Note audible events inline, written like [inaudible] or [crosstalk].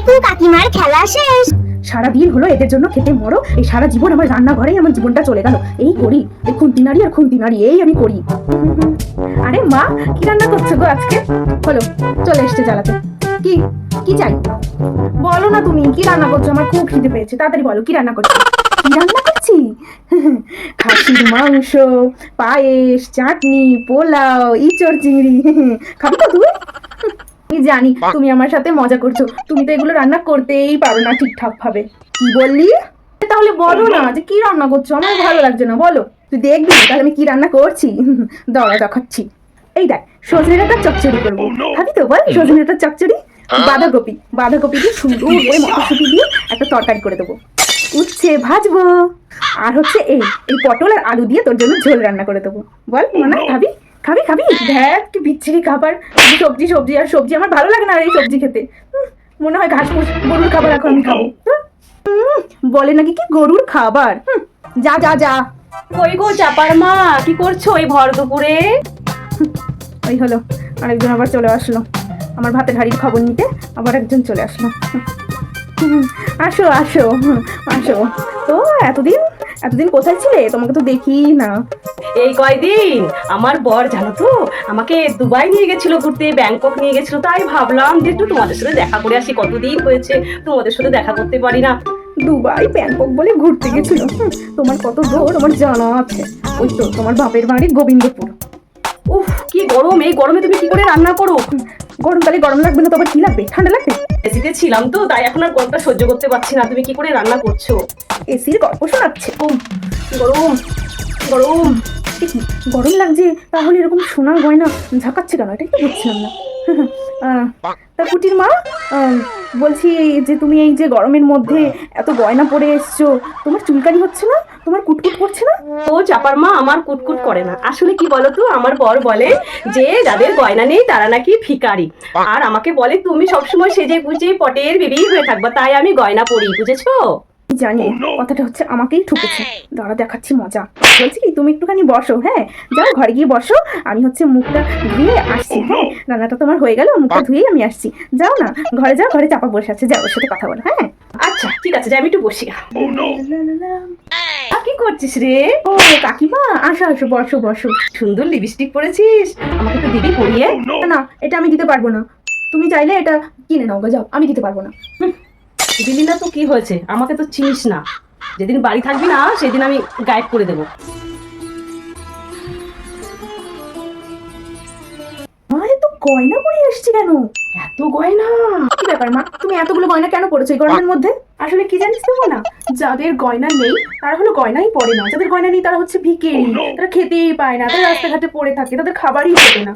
দেখুন কাকিমার খেলা শেষ। সারা দিন হলো এদের জন্য খেতে মরো। এই সারা জীবন আমার রান্নাঘরেই আমার জীবনটা চলে গেল। এই করি। এই খুন্তি নাড়ি আর খুন্তি নাড়ি, এই আমি করি। আরে মা, কি রান্না করছ গো আজকে? হলো চলে এসছে জ্বালাতে। কি? কি চাই? বলো না তুমি, কি রান্না করছ? আমার খুব খিদে পেয়েছে। তাড়াতাড়ি বলো, কি রান্না করছ? কি রান্না করছি? খাসির মাংস, পায়েস, চাটনি, পোলাও, ইচড় চিংড়ি। খাবি তো তুই? আমি জানি তুমি আমার সাথে মজা করছ। তুমি তো এগুলো রান্না করতেই পারো না ঠিকঠাক ভাবে কি বললি? তাহলে বলো না যে কি রান্না করছ? আমার ভালো লাগছে না বলো। তুই দেখবি তাহলে আমি কি রান্না করছি? [laughs] দড়া দেখাচ্ছি। এই দেখ সজনে ডাঁটার চচ্চড়ি করব। খাবি তো বল? সজনে ডাঁটার চচ্চড়ি? বাঁধাকপি। বাঁধাকপি দিয়ে সুন্দর [laughs] করে মটরশুঁটি দিয়ে একটা তরকারি করে দেবো। উচ্ছে ভাজবো। আর হচ্ছে এই এই পটল আর আলু দিয়ে তোর জন্য ঝোল রান্না করে দেবো। বল মনে খাবি? খাবি খাবি? দেখ কি বিচ্ছিরি খাবার। সবজি সবজি আর সবজি আমার ভালো লাগে না আর এই সবজি খেতে। মনে হয় ঘাস ফুস গরুর খাবার এখন আমি খাব। বলে নাকি কি গরুর খাবার? যা যা যা। কই গো চাপার মা কি করছ এই ভর দুপুরে? ওই হলো আরেকজন আবার চলে আসলো। আমার ভাতের হাড়ির খবর নিতে আবার একজন চলে আসলো। হুম, আসো আসো হুম, আসো। তো এতদিন এতদিন কোথায় ছিলে? তোমাকে তো দেখি না। এই কয়দিন? আমার বর জানো তো আমাকে দুবাই নিয়ে গেছিল ঘুরতে ব্যাংকক নিয়ে গেছিল। তাই ভাবলাম যে একটু তোমাদের সাথে দেখা করে আসি। কতদিন হয়েছে তোমাদের সাথে দেখা করতে পারি না। দুবাই ব্যাংকক বলে ঘুরতে গেছিল। তোমার কত দূর আমার জানা আছে। ওই তো তোমার বাপের বাড়ি গোবিন্দপুর। উফ কি গরম। এই গরমে তুমি কি করে রান্না করো? গরমকালে গরম লাগবে না তো আবার কি লাগবে? ঠান্ডা লাগবে? এসিতে ছিলাম তো তাই এখন আর গরমটা সহ্য করতে পারছি না। তুমি কি করে রান্না করছ? এসির গল্প শোনাচ্ছে। গরম গরম। কি, গরম লাগছে? তাহলে এরকম সোনার গয়না ঝাঁকাচ্ছে কেন? এটাই তো বুঝছিলাম না। [laughs] তা কুটির মা বলছি যে তুমি এই যে গরমের মধ্যে এত গয়না পরে এসছো তোমার চুলকানি হচ্ছে না? তোমার কুটকুট করছে না? ও চাপার মা আমার কুটকুট করে না। আসলে কি বলতো আমার বর বলে যে যাদের গয়না নেই তারা নাকি ভিখারি। আর আমাকে বলে তুমি সবসময় সেজে গুজে পটের বেবি হয়ে থাকবা তাই আমি গয়না পরি বুঝেছ? জানি কথাটা হচ্ছে আমাকেই ঠুকেছে। দাঁড়া দেখাচ্ছি মজা। বলছি কি তুমি একটুখানি বসো হ্যাঁ? যাও ঘরে গিয়ে বসো। আমি হচ্ছে মুখটা ধুয়ে আসছি হ্যাঁ? রান্নাটা তোমার হয়ে গেল মুখটা ধুয়েই আমি আসছি। যাও না ঘরে যাও ঘরে চাপা বসে আছে যাও ওর সাথে কথা বলো হ্যাঁ? আচ্ছা ঠিক আছে যাই আমি একটু বসি। কি করছিস রে? ও কাকিমা আসো আসো বসো বসো। সুন্দর লিপস্টিক পরেছিস। আমাকে তো দিবি পরিয়ে। না, না এটা আমি দিতে পারব না। তুমি চাইলে এটা কিনে নাও যাও আমি দিতে পারব না। দিলি না তো কি হয়েছে? আমাকে তো চিনিস না। যেদিন বাড়ি থাকবি না সেদিন আমি গাইড করে দেবো। এত গয়না পরে এসছি কেন? এত গয়না! ব্যাপার মা। তুমি এতগুলো গয়না কেন পড়েছো এই গরমের মধ্যে? আসলে কি জানিস তো না যাদের গয়না নেই তারা হলো গয়নাই পরে না। যাদের গয়না নেই তারা হচ্ছে ভিকেরি তারা খেতেই পায় না তারা রাস্তাঘাটে পড়ে থাকে তাদের খাবারই পেতে না।